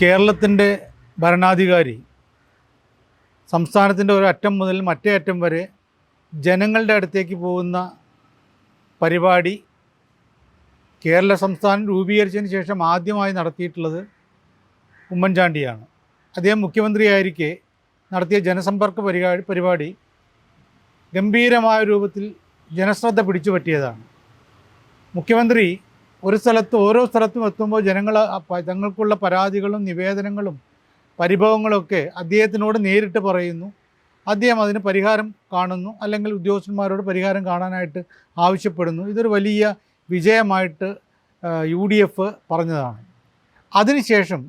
കേരളത്തിന്റെ ഭരണാധികാരി സംസ്ഥാനത്തിന്റെ ഒരു അറ്റം മുതൽ മറ്റേ അറ്റം വരെ ജനങ്ങളുടെ അടുത്തേക്ക് പോകുന്ന പരിപാടി കേരള സംസ്ഥാനം രൂപീകരിച്ചതിന് ശേഷം ആദ്യമായി നടത്തിയിട്ടുള്ളത് ഉമ്മൻചാണ്ടിയാണ്. അദ്ദേഹം മുഖ്യമന്ത്രിയായിരിക്കെ നടത്തിയ ജനസമ്പർക്ക പരിപാടി പരിപാടി ഗംഭീരമായ രൂപത്തിൽ ജനശ്രദ്ധ പിടിച്ചു പറ്റിയതാണ് മുഖ്യമന്ത്രി ഒരു സ്ഥലത്ത് ഓരോ സ്ഥലത്തും എത്തുമ്പോൾ ജനങ്ങൾ തങ്ങൾക്കുള്ള പരാതികളും നിവേദനങ്ങളും പരിഭവങ്ങളൊക്കെ അദ്ദേഹത്തിനോട് നേരിട്ട് പറയുന്നു. അദ്ദേഹം അതിന് പരിഹാരം കാണുന്നു. അല്ലെങ്കിൽ ഉദ്യോഗസ്ഥന്മാരോട് പരിഹാരം കാണാനായിട്ട് ആവശ്യപ്പെടുന്നു. ഇതൊരു വലിയ വിജയമായിട്ട് യു ഡി എഫ് പറഞ്ഞതാണ്. അതിനുശേഷം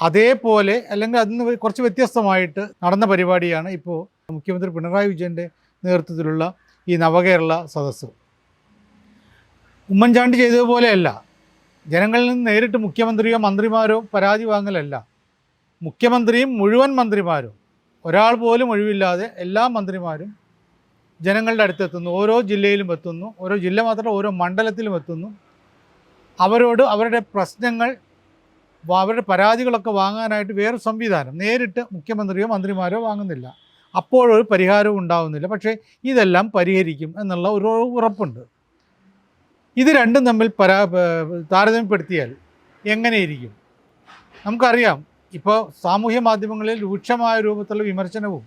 അതേപോലെ അല്ലെങ്കിൽ അതിന് കുറച്ച് വ്യത്യസ്തമായിട്ട് നടന്ന പരിപാടിയാണ് ഇപ്പോൾ മുഖ്യമന്ത്രി പിണറായി വിജയന്റെ നേതൃത്വത്തിലുള്ള ഈ നവകേരള സദസ്സ്. ഉമ്മൻചാണ്ടി ചെയ്തതുപോലെയല്ല. ജനങ്ങളിൽ നിന്ന് നേരിട്ട് മുഖ്യമന്ത്രിയോ മന്ത്രിമാരോ പരാതി വാങ്ങലല്ല. മുഖ്യമന്ത്രിയും മുഴുവൻ മന്ത്രിമാരും ഒരാൾ പോലും ഒഴിവില്ലാതെ എല്ലാ മന്ത്രിമാരും ജനങ്ങളുടെ അടുത്തെത്തുന്നു. ഓരോ ജില്ലയിലും എത്തുന്നു. ഓരോ ജില്ല മാത്രമല്ല ഓരോ മണ്ഡലത്തിലും എത്തുന്നു. അവരോട് അവരുടെ പ്രശ്നങ്ങൾ അവരുടെ പരാതികളൊക്കെ വാങ്ങാനായിട്ട് വേറെ സംവിധാനം നേരിട്ട് മുഖ്യമന്ത്രിയോ മന്ത്രിമാരോ വാങ്ങുന്നില്ല. അപ്പോഴൊരു പരിഹാരവും ഉണ്ടാവുന്നില്ല. പക്ഷേ ഇതെല്ലാം പരിഹരിക്കും എന്നുള്ള ഒരു ഉറപ്പുണ്ട്. ഇത് രണ്ടും തമ്മിൽ പരാ താരതമ്യപ്പെടുത്തിയാൽ എങ്ങനെയിരിക്കും? നമുക്കറിയാം ഇപ്പോൾ സാമൂഹ്യ മാധ്യമങ്ങളിൽ രൂക്ഷമായ രൂപത്തിലുള്ള വിമർശനവും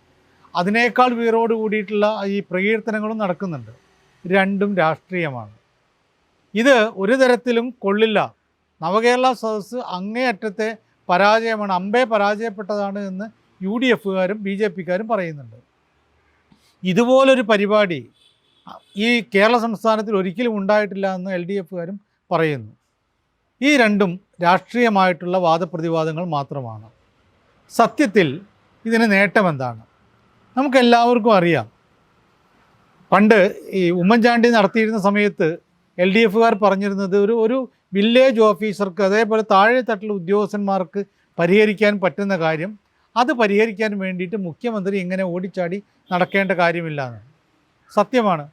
അതിനേക്കാൾ വീറോട് കൂടിയിട്ടുള്ള ഈ പ്രകീർത്തനങ്ങളും നടക്കുന്നുണ്ട്. രണ്ടും രാഷ്ട്രീയമാണ്. ഇത് ഒരു തരത്തിലും കൊള്ളില്ല. നവകേരള സദസ് അങ്ങേയറ്റത്തെ പരാജയമാണ് അമ്പേ പരാജയപ്പെട്ടതാണ് എന്ന് യു ഡി എഫുകാരും ബി ജെ പിക്കാരും പറയുന്നുണ്ട്. ഇതുപോലൊരു പരിപാടി ഈ കേരള സംസ്ഥാനത്തിൽ ഒരിക്കലും ഉണ്ടായിട്ടില്ല എന്ന് എൽ ഡി എഫുകാരും പറയുന്നു. ഈ രണ്ടും രാഷ്ട്രീയമായിട്ടുള്ള വാദപ്രതിവാദങ്ങൾ മാത്രമാണ്. സത്യത്തിൽ ഇതിന് നേട്ടം എന്താണ്? നമുക്കെല്ലാവർക്കും അറിയാം. പണ്ട് ഈ ഉമ്മൻചാണ്ടി നടത്തിയിരുന്ന സമയത്ത് എൽ ഡി എഫുകാർ പറഞ്ഞിരുന്നത് ഒരു ഒരു വില്ലേജ് ഓഫീസർക്ക് അതേപോലെ താഴെ തട്ടിലെ ഉദ്യോഗസ്ഥന്മാർക്ക് പരിഹരിക്കാൻ പറ്റുന്ന കാര്യം അത് പരിഹരിക്കാൻ വേണ്ടിയിട്ട് മുഖ്യമന്ത്രി ഇങ്ങനെ ഓടിച്ചാടി നടക്കേണ്ട കാര്യമില്ല എന്ന്. സത്യമാണ്.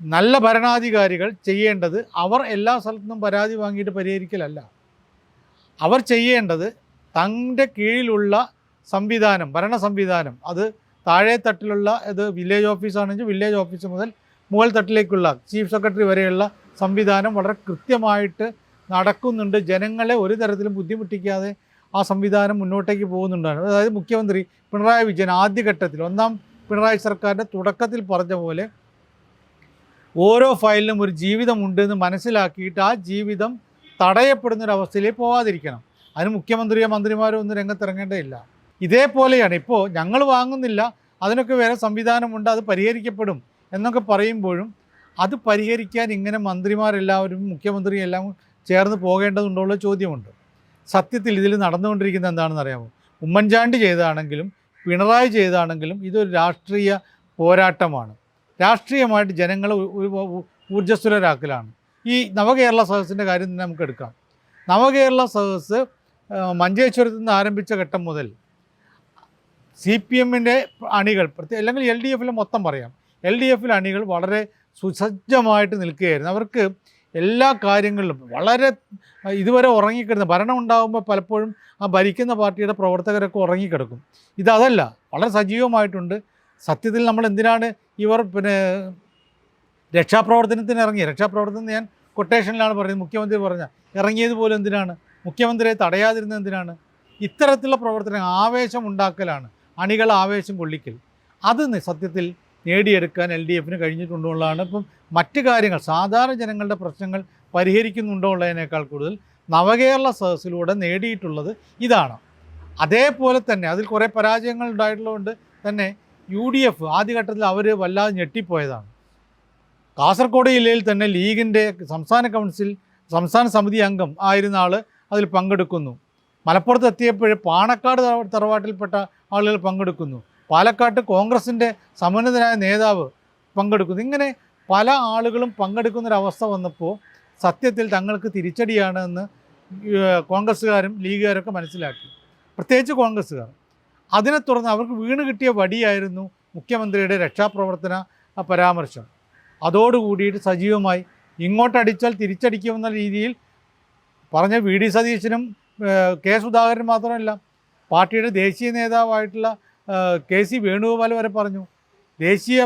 നല്ല ഭരണാധികാരികൾ ചെയ്യേണ്ടത് അവർ എല്ലാ സ്ഥലത്തുനിന്നും പരാതി വാങ്ങിയിട്ട് പരിഹരിക്കലല്ല. അവർ ചെയ്യേണ്ടത് തന്റെ കീഴിലുള്ള സംവിധാനം ഭരണ സംവിധാനം അത് താഴെ തട്ടിലുള്ള ഇത് വില്ലേജ് ഓഫീസാണെങ്കിൽ വില്ലേജ് ഓഫീസ് മുതൽ മുകൾ തട്ടിലേക്കുള്ള ചീഫ് സെക്രട്ടറി വരെയുള്ള സംവിധാനം വളരെ കൃത്യമായിട്ട് നടക്കുന്നുണ്ട്. ജനങ്ങളെ ഒരു തരത്തിലും ബുദ്ധിമുട്ടിക്കാതെ ആ സംവിധാനം മുന്നോട്ടേക്ക് പോകുന്നുണ്ടാണ്. അതായത് മുഖ്യമന്ത്രി പിണറായി വിജയൻ ആദ്യഘട്ടത്തിൽ ഒന്നാം പിണറായി സർക്കാരിന്റെ തുടക്കത്തിൽ പറഞ്ഞ പോലെ ഓരോ ഫയലിനും ഒരു ജീവിതമുണ്ട് എന്ന് മനസ്സിലാക്കിയിട്ട് ആ ജീവിതം തടയപ്പെടുന്നൊരവസ്ഥയിലേക്ക് പോവാതിരിക്കണം. അതിന് മുഖ്യമന്ത്രിയോ മന്ത്രിമാരോ ഒന്നും രംഗത്തിറങ്ങേണ്ടതില്ല. ഇതേപോലെയാണ് ഇപ്പോൾ ഞങ്ങൾ വാങ്ങുന്നില്ല അതിനൊക്കെ വേറെ സംവിധാനമുണ്ട് അത് പരിഹരിക്കപ്പെടും എന്നൊക്കെ പറയുമ്പോഴും അത് പരിഹരിക്കാൻ ഇങ്ങനെ മന്ത്രിമാരെല്ലാവരും മുഖ്യമന്ത്രിയും എല്ലാം ചേർന്ന് പോകേണ്ടതുണ്ടോ ചോദ്യമുണ്ട്. സത്യത്തിൽ ഇതിൽ നടന്നുകൊണ്ടിരിക്കുന്നത് എന്താണെന്ന് അറിയാമോ ഉമ്മൻചാണ്ടി ചെയ്തതാണെങ്കിലും പിണറായി ചെയ്താണെങ്കിലും ഇതൊരു രാഷ്ട്രീയ പോരാട്ടമാണ്. രാഷ്ട്രീയമായിട്ട് ജനങ്ങളെ ഊർജസ്വലരാക്കലാണ്. ഈ നവകേരള സദസ്സിന്റെ കാര്യം തന്നെ നമുക്ക് എടുക്കാം. നവകേരള സദസ്സ് മഞ്ചേശ്വരത്ത് നിന്ന് ആരംഭിച്ച ഘട്ടം മുതൽ സി പി എമ്മിന്റെ അണികൾ പ്രത്യേക അല്ലെങ്കിൽ എൽ ഡി എഫിൽ മൊത്തം പറയാം. എൽ ഡി എഫിലെ അണികൾ വളരെ സുസജ്ജമായിട്ട് നിൽക്കുകയായിരുന്നു. അവർക്ക് എല്ലാ കാര്യങ്ങളിലും വളരെ ഇതുവരെ ഉറങ്ങിക്കിടന്ന് ഭരണം ഉണ്ടാകുമ്പോൾ പലപ്പോഴും ആ ഭരിക്കുന്ന പാർട്ടിയുടെ പ്രവർത്തകരൊക്കെ ഉറങ്ങിക്കിടക്കും. ഇതല്ല വളരെ സജീവമായിട്ടുണ്ട്. സത്യത്തിൽ നമ്മൾ എന്തിനാണ് ഇവർ പിന്നെ രക്ഷാപ്രവർത്തനത്തിന് ഇറങ്ങി രക്ഷാപ്രവർത്തനം ഞാൻ കൊട്ടേഷനിലാണ് പറയുന്നത് മുഖ്യമന്ത്രി പറഞ്ഞ. ഇറങ്ങിയത് എന്തിനാണ്? മുഖ്യമന്ത്രിയെ തടയാതിരുന്നത് എന്തിനാണ്? ഇത്തരത്തിലുള്ള പ്രവർത്തനം ആവേശം ഉണ്ടാക്കലാണ് അണികൾ ആവേശം കൊള്ളിക്കൽ. അത് സത്യത്തിൽ നേടിയെടുക്കാൻ എൽ ഡി എഫിന് കഴിഞ്ഞിട്ടുണ്ടെന്നുള്ളതാണ് ഇപ്പം മറ്റ് കാര്യങ്ങൾ സാധാരണ ജനങ്ങളുടെ പ്രശ്നങ്ങൾ പരിഹരിക്കുന്നുണ്ടോ ഉള്ളതിനേക്കാൾ കൂടുതൽ നവകേരള സദസ്സിലൂടെ നേടിയിട്ടുള്ളത് ഇതാണ്. അതേപോലെ തന്നെ അതിൽ കുറേ പരാജയങ്ങൾ ഉണ്ടായിട്ടുള്ളതുകൊണ്ട് തന്നെ യു ഡി എഫ് ആദ്യഘട്ടത്തിൽ അവർ വല്ലാതെ ഞെട്ടിപ്പോയതാണ്. കാസർഗോഡ് ജില്ലയിൽ തന്നെ ലീഗിന്റെ സംസ്ഥാന കൗൺസിൽ സംസ്ഥാന സമിതി അംഗം ആയിരുന്ന ആൾ അതിൽ പങ്കെടുക്കുന്നു. മലപ്പുറത്ത് എത്തിയപ്പോൾ പാണക്കാട് തറവാട്ടിൽപ്പെട്ട ആളുകൾ പങ്കെടുക്കുന്നു. പാലക്കാട്ട് കോൺഗ്രസിന്റെ സമുന്നതനായ നേതാവ് പങ്കെടുക്കുന്നു. ഇങ്ങനെ പല ആളുകളും പങ്കെടുക്കുന്നൊരവസ്ഥ വന്നപ്പോൾ സത്യത്തിൽ തങ്ങൾക്ക് തിരിച്ചടിയാണ് എന്ന് കോൺഗ്രസ്സുകാരും ലീഗുകാരൊക്കെ മനസ്സിലാക്കി. പ്രത്യേകിച്ച് കോൺഗ്രസ്സുകാർ. അതിനെ തുടർന്ന് അവർക്ക് വീണ് കിട്ടിയ വടിയായിരുന്നു മുഖ്യമന്ത്രിയുടെ രക്ഷാപ്രവർത്തന പരാമർശം. അതോടുകൂടിയിട്ട് സജീവമായി ഇങ്ങോട്ടടിച്ചാൽ തിരിച്ചടിക്കുമെന്ന രീതിയിൽ പറഞ്ഞ വി. ഡി. സതീശനും കെ. സുധാകരൻ മാത്രമല്ല പാർട്ടിയുടെ ദേശീയ നേതാവായിട്ടുള്ള കെ സി വേണുഗോപാൽ വരെ പറഞ്ഞു. ദേശീയ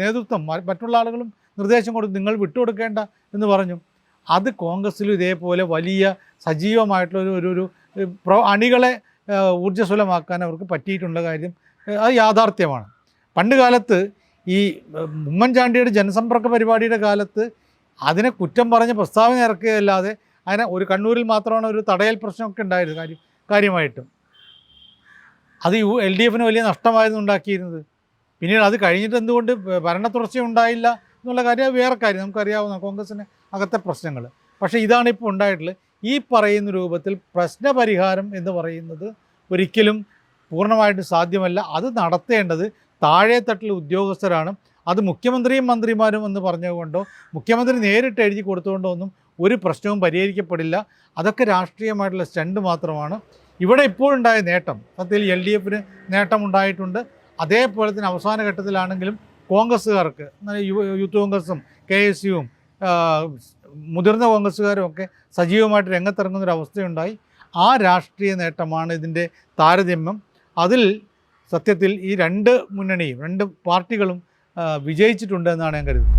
നേതൃത്വം മറ്റുള്ള ആളുകളും നിർദ്ദേശം കൊടുത്തു നിങ്ങൾ വിട്ടുകൊടുക്കേണ്ട എന്ന് പറഞ്ഞു. അത് കോൺഗ്രസ്സിലും ഇതേപോലെ വലിയ സജീവമായിട്ടുള്ള ഒരു ഒരു പ്രോ അണികളെ ഊർജസ്വലമാക്കാൻ അവർക്ക് പറ്റിയിട്ടുള്ള കാര്യം അത് യാഥാർത്ഥ്യമാണ്. പണ്ട് കാലത്ത് ഈ ഉമ്മൻചാണ്ടിയുടെ ജനസമ്പർക്ക പരിപാടിയുടെ കാലത്ത് അതിനെ കുറ്റം പറഞ്ഞ് പ്രസ്താവന ഇറക്കുകയല്ലാതെ അതിനെ ഒരു കണ്ണൂരിൽ മാത്രമാണ് ഒരു തടയൽ പ്രശ്നമൊക്കെ ഉണ്ടായത് കാര്യം കാര്യമായിട്ടും. അത് യു എൽ ഡി എഫിന് വലിയ നഷ്ടമായിരുന്നു ഉണ്ടാക്കിയിരുന്നത്. പിന്നീട് അത് കഴിഞ്ഞിട്ട് എന്തുകൊണ്ട് ഭരണ തുടർച്ച ഉണ്ടായില്ല എന്നുള്ള കാര്യം വേറെ കാര്യം. നമുക്കറിയാവുന്ന കോൺഗ്രസിന് അകത്തെ പ്രശ്നങ്ങൾ. പക്ഷേ ഇതാണ് ഇപ്പോൾ ഉണ്ടായിട്ടുള്ളത്. ഈ പറയുന്ന രൂപത്തിൽ പ്രശ്നപരിഹാരം എന്ന് പറയുന്നത് ഒരിക്കലും പൂർണമായിട്ട് സാധ്യമല്ല. അത് നടത്തേണ്ടത് താഴെ തട്ടിൽ ഉദ്യോഗസ്ഥരാണ്. അത് മുഖ്യമന്ത്രിയും മന്ത്രിമാരും എന്ന് പറഞ്ഞുകൊണ്ടോ മുഖ്യമന്ത്രി നേരിട്ട് എഴുതി കൊടുത്തുകൊണ്ടോ ഒന്നും ഒരു പ്രശ്നവും പരിഹരിക്കപ്പെടില്ല. അതൊക്കെ രാഷ്ട്രീയമായിട്ടുള്ള സ്റ്റണ്ട് മാത്രമാണ്. ഇവിടെ ഇപ്പോഴുണ്ടായ നേട്ടം സത്യത്തിൽ എൽ ഡി എഫിന് നേട്ടമുണ്ടായിട്ടുണ്ട് അതേപോലെ തന്നെ അവസാന ഘട്ടത്തിലാണെങ്കിലും കോൺഗ്രസ്സുകാർക്ക് യൂത്ത് കോൺഗ്രസും കെ എസ് യുവും മുതിർന്ന കോൺഗ്രസ്സുകാരും ഒക്കെ സജീവമായിട്ട് രംഗത്തിറങ്ങുന്ന ഒരു അവസ്ഥയുണ്ടായി. ആ രാഷ്ട്രീയ നേട്ടമാണ് ഇതിന്റെ താരതമ്യം. അതിൽ സത്യത്തിൽ ഈ രണ്ട് മുന്നണിയും രണ്ട് പാർട്ടികളും വിജയിച്ചിട്ടുണ്ട് എന്നാണ് ഞാൻ കരുതുന്നത്.